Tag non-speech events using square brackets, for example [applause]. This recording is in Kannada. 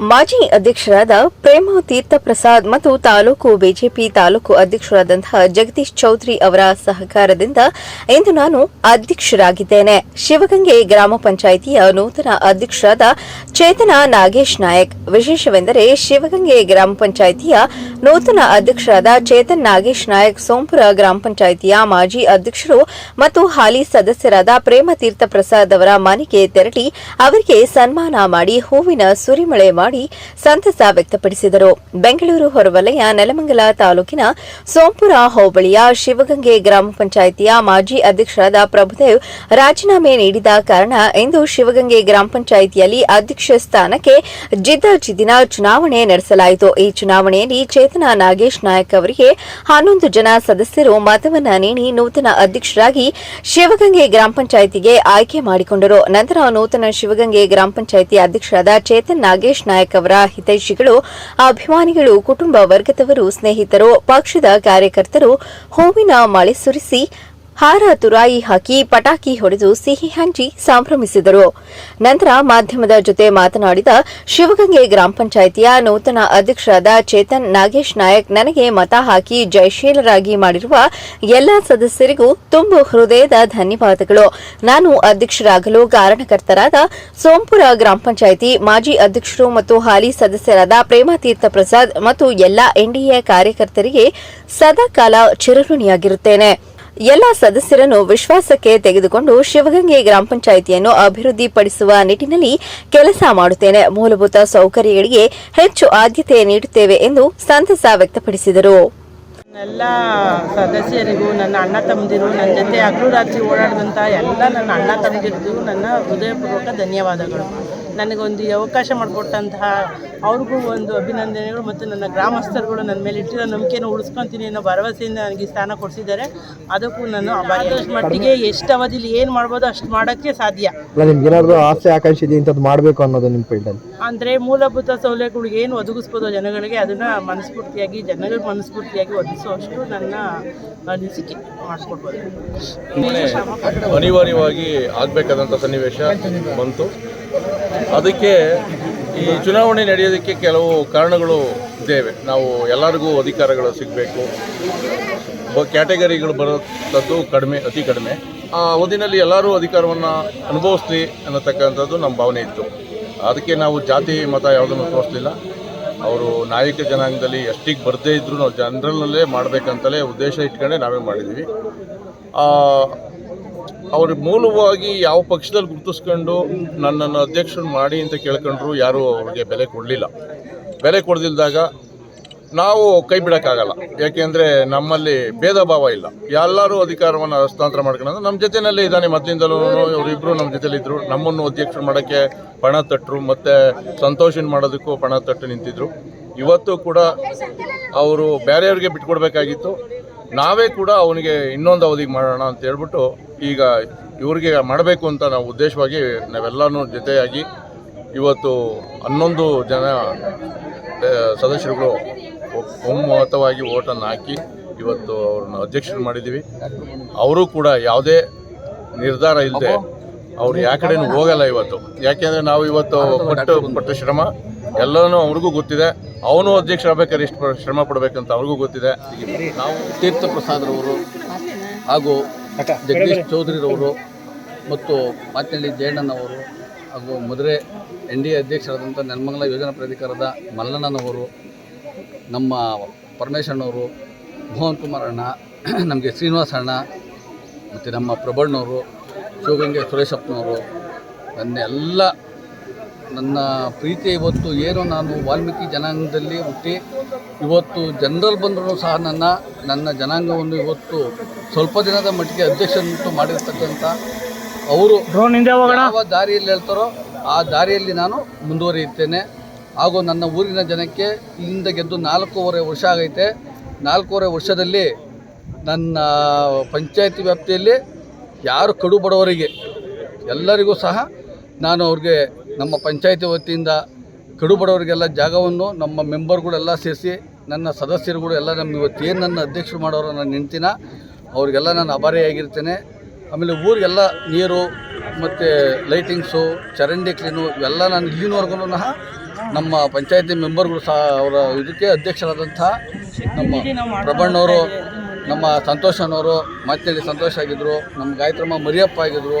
ಮಾಜಿ ಅಧ್ಯಕ್ಷರಾದ ಪ್ರೇಮ ತೀರ್ಥ ಪ್ರಸಾದ್ ಮತ್ತು ತಾಲೂಕು ಬಿಜೆಪಿ ತಾಲೂಕು ಅಧ್ಯಕ್ಷರಾದಂತಹ ಜಗದೀಶ್ ಚೌಧರಿ ಅವರ ಸಹಕಾರದಿಂದ ಇಂದು ನಾನು ಅಧ್ಯಕ್ಷರಾಗಿದ್ದೇನೆ. ಶಿವಗಂಗೆ ಗ್ರಾಮ ಪಂಚಾಯಿತಿಯ ನೂತನ ಅಧ್ಯಕ್ಷರಾದ ಚೇತನ ನಾಗೇಶ್ ನಾಯಕ್. ವಿಶೇಷವೆಂದರೆ ಶಿವಗಂಗೆ ಗ್ರಾಮ ಪಂಚಾಯಿತಿಯ ನೂತನ ಅಧ್ಯಕ್ಷರಾದ ಚೇತನ್ ನಾಗೇಶ್ ನಾಯಕ್ ಸೋಂಪುರ ಗ್ರಾಮ ಪಂಚಾಯಿತಿಯ ಮಾಜಿ ಅಧ್ಯಕ್ಷರು ಮತ್ತು ಹಾಲಿ ಸದಸ್ಯರಾದ ಪ್ರೇಮ ತೀರ್ಥ ಪ್ರಸಾದ್ ಅವರ ಮನೆಗೆ ತೆರಳಿ ಅವರಿಗೆ ಸನ್ಮಾನ ಮಾಡಿ ಹೂವಿನ ಸುರಿಮಳೆ ಸಂತಸ ವ್ಯಕ್ತಪಡಿಸಿದರು. ಬೆಂಗಳೂರು ಹೊರವಲಯ ನೆಲಮಂಗಲ ತಾಲೂಕಿನ ಸೋಂಪುರ ಹೋಬಳಿಯ ಶಿವಗಂಗೆ ಗ್ರಾಮ ಪಂಚಾಯಿತಿಯ ಮಾಜಿ ಅಧ್ಯಕ್ಷರಾದ ಪ್ರಭುದೇವ್ ರಾಜೀನಾಮೆ ನೀಡಿದ ಕಾರಣ ಇಂದು ಶಿವಗಂಗೆ ಗ್ರಾಮ ಪಂಚಾಯಿತಿಯಲ್ಲಿ ಅಧ್ಯಕ್ಷ ಸ್ಥಾನಕ್ಕೆ ಜಿದ್ದಾಜಿದ್ದಿನ ಚುನಾವಣೆ ನಡೆಸಲಾಯಿತು. ಈ ಚುನಾವಣೆಯಲ್ಲಿ ಚೇತನ ನಾಗೇಶ್ ನಾಯಕ್ ಅವರಿಗೆ ಹನ್ನೊಂದು ಜನ ಸದಸ್ಯರು ಮತವನ್ನು ನೀಡಿ ನೂತನ ಅಧ್ಯಕ್ಷರಾಗಿ ಶಿವಗಂಗೆ ಗ್ರಾಮ ಪಂಚಾಯಿತಿಗೆ ಆಯ್ಕೆ ಮಾಡಿಕೊಂಡರು. ನಂತರ ನೂತನ ಶಿವಗಂಗೆ ಗ್ರಾಮ ಪಂಚಾಯಿತಿ ಅಧ್ಯಕ್ಷರಾದ ಚೇತನ್ ನಾಗೇಶ್ ಅವರ ಹಿತೈಷಿಗಳು ಅಭಿಮಾನಿಗಳು ಕುಟುಂಬ ವರ್ಗದವರು ಸ್ನೇಹಿತರು ಪಕ್ಷದ ಕಾರ್ಯಕರ್ತರು ಹೂವಿನ ಮಳೆ ಸುರಿಸಿ ಹಾರ ತುರಾಯಿ ಹಾಕಿ ಪಟಾಕಿ ಹೊಡೆದು ಸಿಹಿ ಹಂಚಿ ಸಂಭ್ರಮಿಸಿದರು. ನಂತರ ಮಾಧ್ಯಮದ ಜೊತೆ ಮಾತನಾಡಿದ ಶಿವಗಂಗೆ ಗ್ರಾಮ ಪಂಚಾಯಿತಿಯ ನೂತನ ಅಧ್ಯಕ್ಷರಾದ ಚೇತನ್ ನಾಗೇಶ್ ನಾಯಕ್ ನನಗೆ ಮತ ಹಾಕಿ ಜಯಶೀಲರಾಗಿ ಮಾಡಿರುವ ಎಲ್ಲ ಸದಸ್ಯರಿಗೂ ತುಂಬು ಹೃದಯದ ಧನ್ಯವಾದಗಳು. ನಾನು ಅಧ್ಯಕ್ಷರಾಗಲು ಕಾರಣಕರ್ತರಾದ ಸೋಂಪುರ ಗ್ರಾಮ ಪಂಚಾಯಿತಿ ಮಾಜಿ ಅಧ್ಯಕ್ಷರು ಮತ್ತು ಹಾಲಿ ಸದಸ್ಯರಾದ ಪ್ರೇಮತೀರ್ಥ ಪ್ರಸಾದ್ ಮತ್ತು ಎಲ್ಲಾ ಎನ್ಡಿಎ ಕಾರ್ಯಕರ್ತರಿಗೆ ಸದಾಕಾಲ ಚಿರಋಣಿಯಾಗಿರುತ್ತೇನೆ. ಎಲ್ಲ ಸದಸ್ಯರನ್ನು ವಿಶ್ವಾಸಕ್ಕೆ ತೆಗೆದುಕೊಂಡು ಶಿವಗಂಗೆ ಗ್ರಾಮ ಪಂಚಾಯಿತಿಯನ್ನು ಅಭಿವೃದ್ಧಿಪಡಿಸುವ ನಿಟ್ಟಿನಲ್ಲಿ ಕೆಲಸ ಮಾಡುತ್ತೇನೆ. ಮೂಲಭೂತ ಸೌಕರ್ಯಗಳಿಗೆ ಹೆಚ್ಚು ಆದ್ಯತೆ ನೀಡುತ್ತೇವೆ ಎಂದು ಸಂತಸ ವ್ಯಕ್ತಪಡಿಸಿದರು. ಎಲ್ಲ ಸದಸ್ಯರಿಗೂ, ನನ್ನ ಅಣ್ಣ ತಮ್ಮದಿರು, ನನ್ನ ಜೊತೆ ರಾತ್ರಿ ಓಡಾಡಿದಂಥ ಎಲ್ಲ ನನ್ನ ಅಣ್ಣ ತಮ್ಮದಿರಿಗೂ ನನ್ನ ಹೃದಯಪೂರ್ವಕ ಧನ್ಯವಾದಗಳು. ನನಗೊಂದು ಈ ಅವಕಾಶ ಮಾಡಿಕೊಟ್ಟಂತಹ ಅವ್ರಿಗೂ ಒಂದು ಅಭಿನಂದನೆಗಳು ಮತ್ತು ನನ್ನ ಗ್ರಾಮಸ್ಥರುಗಳು ನನ್ನ ಮೇಲೆ ಇಟ್ಟಿರೋ ನಂಬಿಕೆಯನ್ನು ಉಳಿಸ್ಕೊತೀನಿ ಅನ್ನೋ ಭರವಸೆಯಿಂದ ನನಗೆ ಈ ಸ್ಥಾನ ಕೊಡಿಸಿದ್ದಾರೆ. ಅದಕ್ಕೂ ನಾನು ಆದಷ್ಟು ಮಟ್ಟಿಗೆ ಎಷ್ಟು ಅವಧಿಲಿ ಏನು ಮಾಡ್ಬೋದು ಅಷ್ಟು ಮಾಡೋಕ್ಕೆ ಸಾಧ್ಯ. ನನಗೆ ನಿಮ್ಗೆ ಆಸೆ ಆಕಾಂಕ್ಷೆ ಇದೆ ಇಂಥದ್ದು ಮಾಡಬೇಕು ಅನ್ನೋದು ನಿಮ್ಮ ಫೀಲ್ಡಲ್ಲಿ ಅಂದರೆ ಮೂಲಭೂತ ಸೌಲಭ್ಯಗಳಿಗೆ ಏನು ಒದಗಿಸ್ಬೋದು ಜನಗಳಿಗೆ ಅದನ್ನು ಮನಸ್ಫೂರ್ತಿಯಾಗಿ ಜನಗಳ ಮನಸ್ಫೂರ್ತಿಯಾಗಿ ಒದಗಿಸುವಷ್ಟು ನನ್ನ ಅನಿಸಿಕೆ ಮಾಡಿಸ್ಕೊಡ್ಬೋದು. ಅನಿವಾರ್ಯವಾಗಿ ಆಗಬೇಕಾದಂಥ ಸನ್ನಿವೇಶ ಬಂತು. ಅದಕ್ಕೆ ಈ ಚುನಾವಣೆ ನಡೆಯೋದಕ್ಕೆ ಕೆಲವು ಕಾರಣಗಳು ಇದ್ದೇವೆ. ನಾವು ಎಲ್ಲರಿಗೂ ಅಧಿಕಾರಗಳು ಸಿಗಬೇಕು. ಕ್ಯಾಟಗರಿಗಳು ಬರೋಂಥದ್ದು ಕಡಿಮೆ, ಅತಿ ಕಡಿಮೆ. ಆ ಅವಧಿನಲ್ಲಿ ಎಲ್ಲರೂ ಅಧಿಕಾರವನ್ನು ಅನುಭವಿಸ್ಲಿ ಅನ್ನತಕ್ಕಂಥದ್ದು ನಮ್ಮ ಭಾವನೆ ಇತ್ತು. ಅದಕ್ಕೆ ನಾವು ಜಾತಿ, ಮತ ಯಾವುದನ್ನು ತೋರಿಸಲಿಲ್ಲ. ಅವರು ನಾಯಕ ಜನಾಂಗದಲ್ಲಿ ಎಷ್ಟಿಗೆ ಬರದೇ ಇದ್ದರೂ ನಾವು ಜನರಲ್ನಲ್ಲೇ ಮಾಡಬೇಕಂತಲೇ ಉದ್ದೇಶ ಇಟ್ಕೊಂಡೆ ನಾವೇ ಮಾಡಿದ್ದೀವಿ. ಅವ್ರು ಮೂಲವಾಗಿ ಯಾವ ಪಕ್ಷದಲ್ಲಿ ಗುರುತಿಸ್ಕೊಂಡು ನನ್ನನ್ನು ಅಧ್ಯಕ್ಷರು ಮಾಡಿ ಅಂತ ಕೇಳ್ಕೊಂಡ್ರು ಯಾರೂ ಅವ್ರಿಗೆ ಬೆಲೆ ಕೊಡಲಿಲ್ಲ. ಬೆಲೆ ಕೊಡದಿಲ್ದಾಗ ನಾವು ಕೈ ಬಿಡೋಕ್ಕಾಗಲ್ಲ. ಯಾಕೆಂದರೆ ನಮ್ಮಲ್ಲಿ ಭೇದ ಭಾವ ಇಲ್ಲ. ಎಲ್ಲರೂ ಅಧಿಕಾರವನ್ನು ಹಸ್ತಾಂತರ ಮಾಡ್ಕೊಂಡು ನಮ್ಮ ಜೊತೆಯಲ್ಲೇ ಇದ್ದಾನೆ ಮೊದಲಿಂದಲೂ ಇವರಿಬ್ಬರು ನಮ್ಮ ಜೊತೆಲಿದ್ದರು ನಮ್ಮನ್ನು ಅಧ್ಯಕ್ಷರು ಮಾಡೋಕ್ಕೆ ಪಣ ತಟ್ಟರು, ಮತ್ತು ಸಂತೋಷನ್ ಮಾಡೋದಕ್ಕೂ ಪಣ ತಟ್ಟು ನಿಂತಿದ್ರು. ಇವತ್ತು ಕೂಡ ಅವರು ಬೇರೆಯವ್ರಿಗೆ ಬಿಟ್ಕೊಡ್ಬೇಕಾಗಿತ್ತು. ನಾವೇ ಕೂಡ ಅವನಿಗೆ ಇನ್ನೊಂದು ಅವಧಿಗೆ ಮಾಡೋಣ ಅಂತ ಹೇಳ್ಬಿಟ್ಟು ಈಗ ಇವರಿಗೆ ಮಾಡಬೇಕು ಅಂತ ನಾವು ಉದ್ದೇಶವಾಗಿ ನಾವೆಲ್ಲನೂ ಜೊತೆಯಾಗಿ ಇವತ್ತು ಹನ್ನೊಂದು ಜನ ಸದಸ್ಯರುಗಳು ಒಮ್ಮತವಾಗಿ ಓಟನ್ನು ಹಾಕಿ ಇವತ್ತು ಅವ್ರನ್ನ ಅಧ್ಯಕ್ಷರು ಮಾಡಿದ್ದೀವಿ. ಅವರು ಕೂಡ ಯಾವುದೇ ನಿರ್ಧಾರ ಇಲ್ಲದೆ ಅವ್ರು ಯಾ ಕಡೆನೂ ಹೋಗಲ್ಲ ಇವತ್ತು. ಯಾಕೆಂದರೆ ನಾವು ಇವತ್ತು ಪಟ್ಟು ಪಟ್ಟ ಶ್ರಮ ಎಲ್ಲನೂ ಅವ್ರಿಗೂ ಗೊತ್ತಿದೆ. ಅವನು ಅಧ್ಯಕ್ಷರಾಗಬೇಕಾದ್ರೆ ಎಷ್ಟು ಪ- ಶ್ರಮ ಪಡಬೇಕಂತ ಅವ್ರಿಗೂ ಗೊತ್ತಿದೆ. ನಾವು ತೀರ್ಥ ಪ್ರಸಾದ್ರವರು ಹಾಗೂ ಜಗದೀಶ್ ಚೌಧರಿರವರು ಮತ್ತು ಮಾತಿನಲ್ಲಿ ಜಯಣ್ಣನವರು ಹಾಗೂ ಮಧುರೆ ಎನ್ ಡಿ ಎ ಅಧ್ಯಕ್ಷರಾದಂಥ ನೆಲಮಂಗಲ ಯೋಜನಾ ಪ್ರಾಧಿಕಾರದ ಮಲ್ಲಣ್ಣನವರು ನಮ್ಮ ಪರಮೇಶಣ್ಣವರು ಮೋಹನ್ ಕುಮಾರ್ ಅಣ್ಣ [clears throat] ನಮಗೆ ಶ್ರೀನಿವಾಸ ಅಣ್ಣ ಮತ್ತು ನಮ್ಮ ಪ್ರಬಣ್ಣವರು ಶಿವಗಂಗೆ ಸುರೇಶಪ್ಪನವರು ನನ್ನ ಎಲ್ಲ ನನ್ನ ಪ್ರೀತಿ ಇವತ್ತು ಏನು ನಾನು ವಾಲ್ಮೀಕಿ ಜನಾಂಗದಲ್ಲಿ ಹುಟ್ಟಿ ಇವತ್ತು ಜನರಲ್ ಬಂದರೂ ಸಹ ನನ್ನ ನನ್ನ ಜನಾಂಗವನ್ನು ಇವತ್ತು ಸ್ವಲ್ಪ ದಿನದ ಮಟ್ಟಿಗೆ ಅಧ್ಯಕ್ಷನಂತೂ ಮಾಡಿರ್ತಕ್ಕಂಥ ಅವರು ಯಾವ ದಾರಿಯಲ್ಲಿ ಹೇಳ್ತಾರೋ ಆ ದಾರಿಯಲ್ಲಿ ನಾನು ಮುಂದುವರಿಯುತ್ತೇನೆ. ಹಾಗೂ ನನ್ನ ಊರಿನ ಜನಕ್ಕೆ ಇಲ್ಲಿಂದ ಗೆದ್ದು ನಾಲ್ಕೂವರೆ ವರ್ಷ ಆಗೈತೆ. ನಾಲ್ಕೂವರೆ ವರ್ಷದಲ್ಲಿ ನನ್ನ ಪಂಚಾಯತಿ ವ್ಯಾಪ್ತಿಯಲ್ಲಿ ಯಾರು ಕಡು ಬಡವರಿಗೆ ಎಲ್ಲರಿಗೂ ಸಹ ನಾನು ಅವ್ರಿಗೆ ನಮ್ಮ ಪಂಚಾಯಿತಿ ವತಿಯಿಂದ ಕಡುಬಡವರಿಗೆಲ್ಲ ಜಾಗವನ್ನು ನಮ್ಮ ಮೆಂಬರ್ಗಳೆಲ್ಲ ಸೇರಿಸಿ, ನನ್ನ ಸದಸ್ಯರುಗಳು ಎಲ್ಲ ನಮ್ಮ ಇವತ್ತು ಏನು ನನ್ನ ಅಧ್ಯಕ್ಷರು ಮಾಡೋರು ನಾನು ನಿಂತಿನ, ಅವರಿಗೆಲ್ಲ ನಾನು ಅಭಾರಿಯಾಗಿರ್ತೇನೆ ಆಮೇಲೆ ಊರಿಗೆಲ್ಲ ನೀರು ಮತ್ತು ಲೈಟಿಂಗ್ಸು ಚರಂಡಿ ಕ್ಲೀನು ಇವೆಲ್ಲ ನಾನು ಇಲ್ಲಿನವರೆಗೂ ಸಹ ನಮ್ಮ ಪಂಚಾಯತಿ ಮೆಂಬರ್ಗಳು ಸಹ ಅವರ ಇದಕ್ಕೆ ಅಧ್ಯಕ್ಷರಾದಂಥ ನಮ್ಮ ಪ್ರಬಣ್ಣವರು ನಮ್ಮ ಸಂತೋಷನವರು ಮತ್ತೆ ಸಂತೋಷ ಆಗಿದ್ದರು ನಮ್ಮ ಗಾಯತ್ರಮ್ಮ ಮರಿಯಪ್ಪ ಆಗಿದ್ದರು